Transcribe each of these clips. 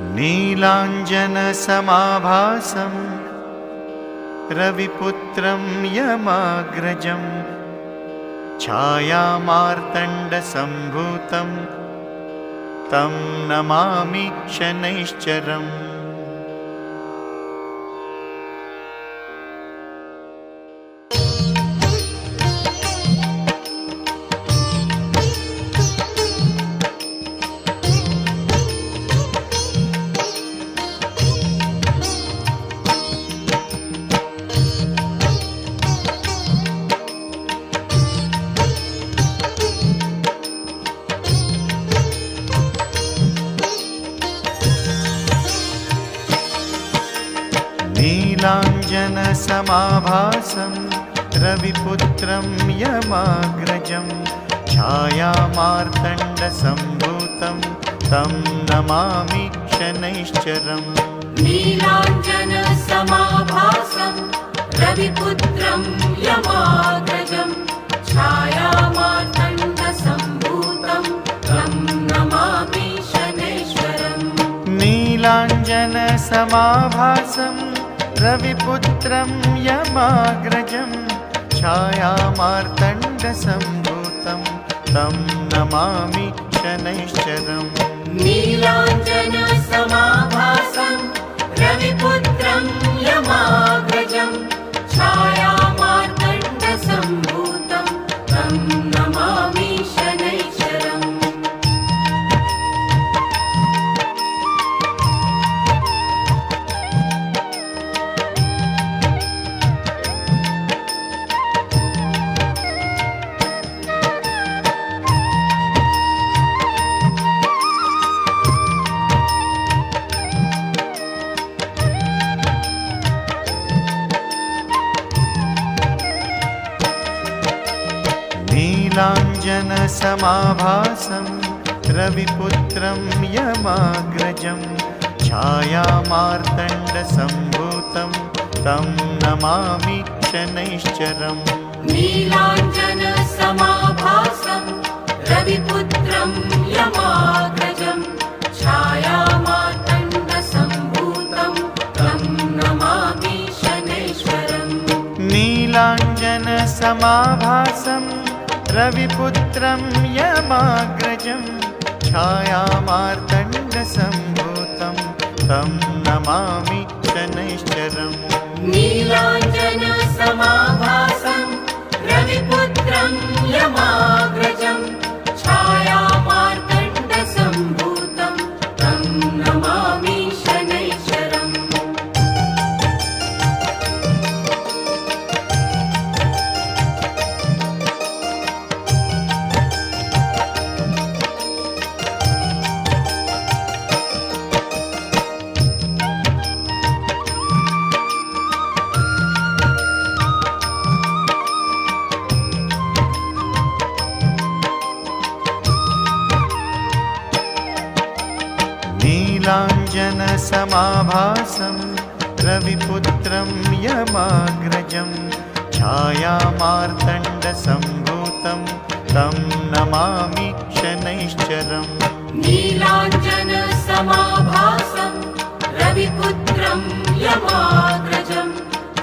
नीलाञ्जनसमाभासं रविपुत्रं यमाग्रजं छायामार्तण्डसम्भूतं तं नमामि शनैश्चरम् नीलाञ्जनसमाभासं रविपुत्रं यमाग्रजं छायामार्तण्डसम्भूतं तं नमामि शनैश्चरम्। नीलाञ्जनसमाभासं रविपुत्रं यमाग्रजं छायामार्तण्डसम्भूतं तं नमामि शनैश्वरम् नीलाञ्जनसमाभासं रविपुत्रं यमाग्रजं छायामार्तण्डसम्भूतं तं नमामि शनैश्चरम् नीलाञ्जनसमाभासं रविपुत्रं यमाग्रजं छायामार्तण्डसम्भूतं नीलाञ्जनसमाभासं रविपुत्रं यमाग्रजं छायामार्तण्डसम्भूतं तं नमामि शनैश्चरम्। नीलाञ्जनसमाभासं रविपुत्रं यमाग्रजं छायामार्तण्डसम्भूतं तं नमामि शनैश्वरम् नीलाञ्जनसमाभासं रविपुत्रं यमाग्रजं छायामार्तण्डसम्भूतं तं नमामि शनैश्चरम् नीलाञ्जनसमाभासं रविपुत्रं यमाग्रजं छायामार्तण्डसम्भूतं नीलाञ्जनसमाभासं रविपुत्रं यमाग्रजं छायामार्तण्डसम्भूतं तं नमामि शनैश्चरम् नीलाञ्जनसमाभासं रविपुत्रं यमाग्रजं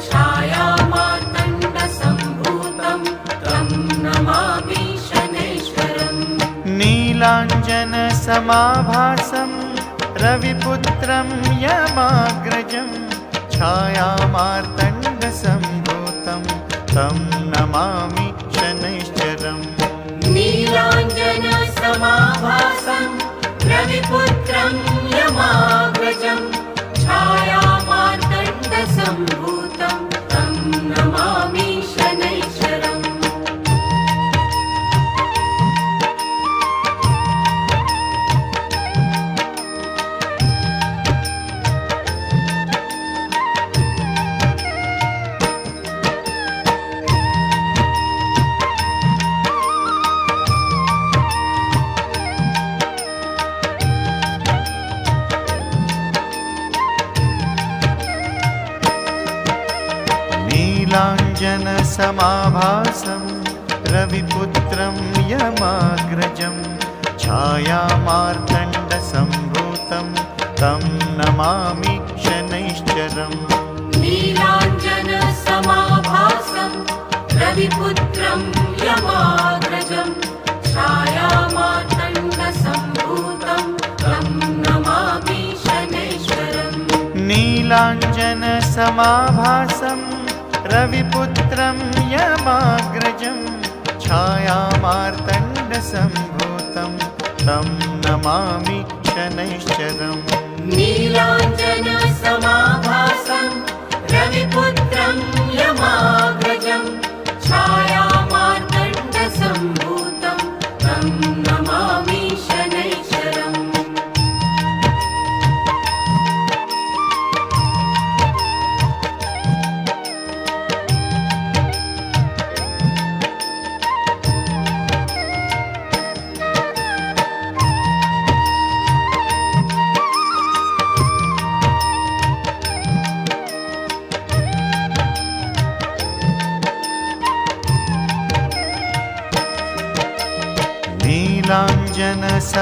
छायामार्तण्डसम्भूतं तं नमामि शनैश्वरम् नीलाञ्जनसमाभासं रविपुत्रं यमाग्रजं छायामार्तण्डसम्भूतं तं नमामि शनैश्चरम् नीलाञ्जनसमाभासं रविपुत्रं यमाग्रजं छायामार्तण्डसम्भूतं नीलाञ्जनसमाभासं रविपुत्रं यमाग्रजं छायामार्तण्डसम्भूतं तं नमामि शनैश्चरम्। नीलाञ्जनसमाभासं रविपुत्रं यमाग्रजं छायामातण्डसम्भूतं तं नमामि शनैश्वरम् नीलाञ्जनसमाभासं रविपुत्रं यमाग्रजं छायामार्तण्डसम्भूतं तं नमामि शनैश्चरम् नीलाञ्जनसमाभासं रविपुत्रं यमाग्रजं छायामार्तण्डसम्भूतं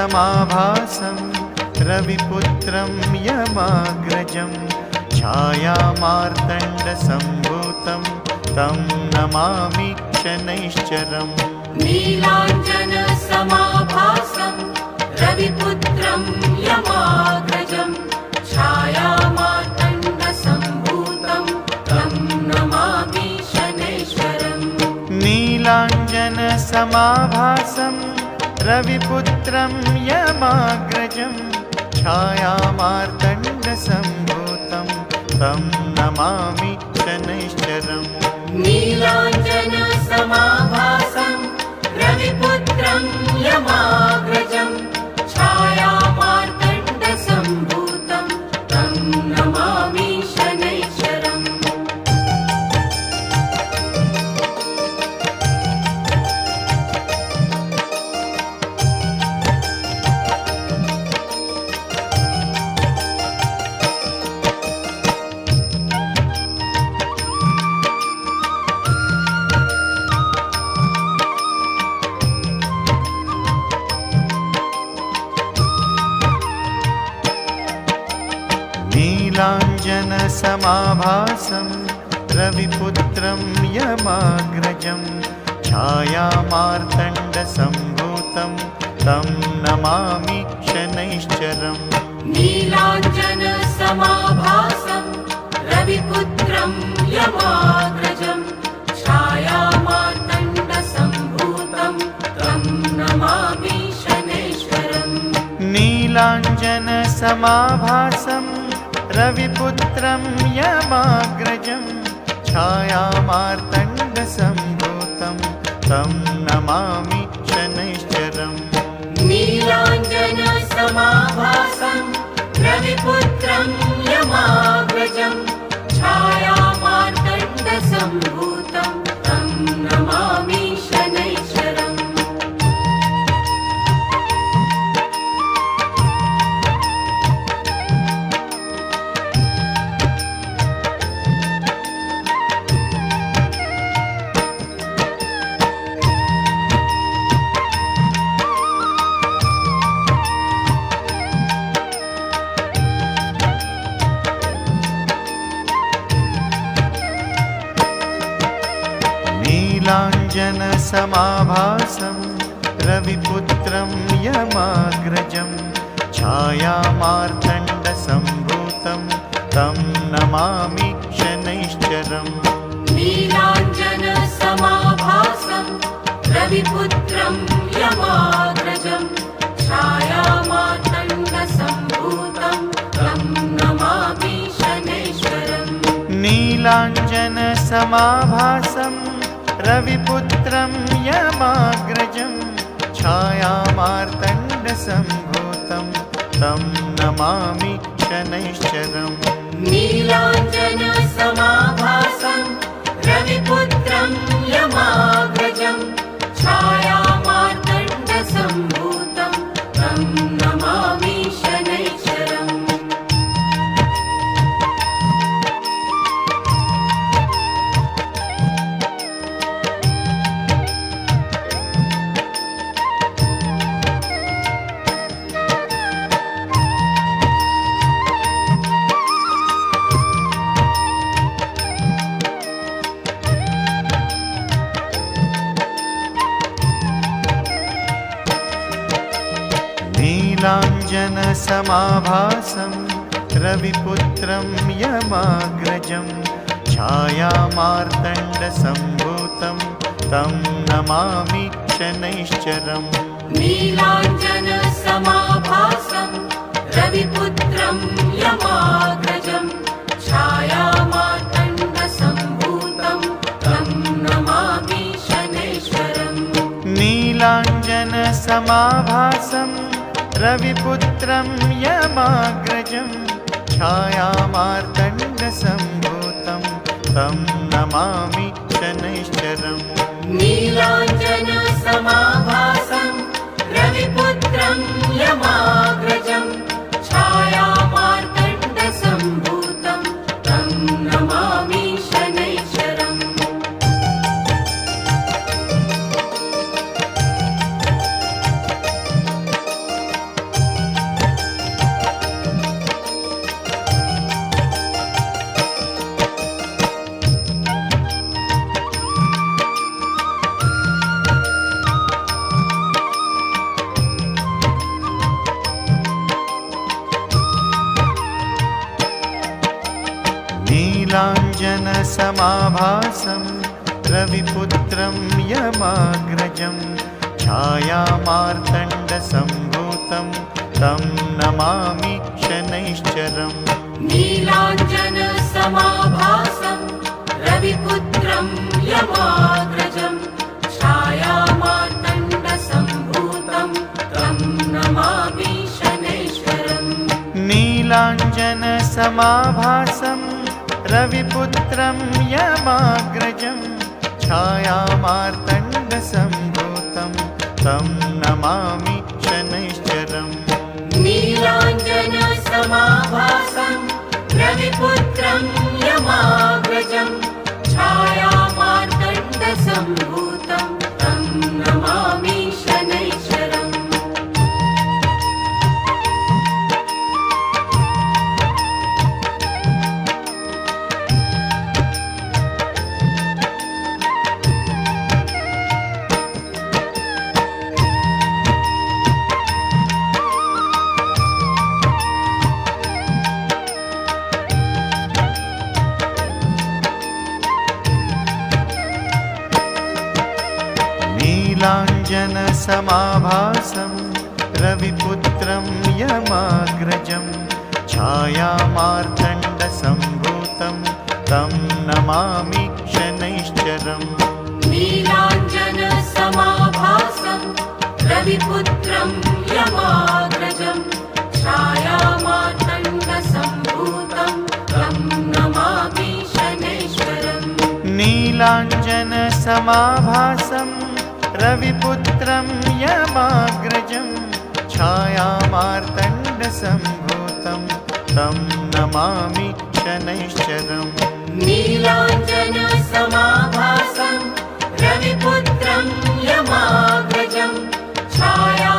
नीलाञ्जनसमाभासं रविपुत्रं यमाग्रजं छायामार्तण्डसम्भूतं तं नमामि शनैश्चरम् नीलाञ्जनसमाभासं रविपुत्रं यमाग्रजं छायामातण्डसम्भूतं तं नमामि शनैश्वरम् नीलाञ्जनसमाभासं रविपुत्रं यमाग्रजं छायामार्तण्डसम्भूतं तं नमामि शनैश्चरम् नीलाञ्जनसमाभासं रविपुत्रं यमाग्रजं छायामार्तण्डसम्भूतं नीलाञ्जनसमाभासं रविपुत्रं यमाग्रजं छायामार्तण्डसम्भूतं तं नमामि शनैश्चरम् नीलाञ्जनसमाभासं रविपुत्रं यमाग्रजं छायामातण्डसम्भूतं तं नमामि शनैश्वरम् नीलाञ्जनसमाभासं रविपुत्रं यमाग्रजं छायामार्तण्डसम्भूतं तं नमामि शनैश्चरम्। नीलाञ्जनसमाभासं रविपुत्रं यमाग्रजं छायामार्तण्डसम्भूतं तं नमामि नीलाञ्जनसमाभासं रविपुत्रं यमाग्रजं छायामार्तण्डसम्भूतं तं नमामि शनैश्चरम्। नीलाञ्जनसमाभासं रविपुत्रं यमाग्रजं छायामातण्डसम्भूतं तं नमामि शनैश्वरम् नीलाञ्जनसमाभासं रविपुत्रं यमाग्रजं छायामार्तण्डसम्भूतं तं नमामि शनैश्चरम् नीलाञ्जनसमाभासं रविपुत्रं यमाग्रजं छायामातण्डसम्भूतं नीलाञ्जनसमाभासं रविपुत्रं यमाग्रजं छायामार्तण्डसम्भूतं तं नमामि शनैश्चरम्। नीलाञ्जनसमाभासं रविपुत्रं यमाग्रजं छायामार्तण्डसम्भूतं तं नमामि शनैश्वरम् नीलाञ्जनसमाभासं रविपुत्रं यमाग्रजं छायामार्तण्डसम्भूतं तं नमामि शनैश्चरम् नीलाञ्जनसमाभासं रविपुत्रं यमाग्रजं छायामार्तण्डसम्भूतं नीलाञ्जनसमाभासं रविपुत्रं यमाग्रजं छायामार्तण्डसम्भूतं तं नमामि शनैश्चरम् नीलाञ्जनसमाभासं रविपुत्रं यमाग्रजं छायामार्तण्डसम्भूतं तं नमामि शनैश्वरम् नीलाञ्जनसमाभासं रविपुत्रं यमाग्रजं छायामार्तण्डसम्भूतं तं नमामि शनैश्चरम् नीलाञ्जनसमाभासं रविपुत्रं यमाग्रजं छायामार्तण्डसम्भूतं तं नमामि नीलाञ्जनसमाभासं रविपुत्रं यमाग्रजं छायामार्तण्डसम्भूतं तं नमामि नीलाञ्जनसमाभासं रविपुत्रं यमाग्रजं छायामार्तण्डसम्भूतं तं नमामि शनैश्वरम् नीलाञ्जनसमाभासं रविपुत्रं यमाग्रजं छायामार्तण्डसम्भूतं तं नमामि शनैश्चरम्। नीलाञ्जनसमाभासं रविपुत्रं यमाग्रजं छाया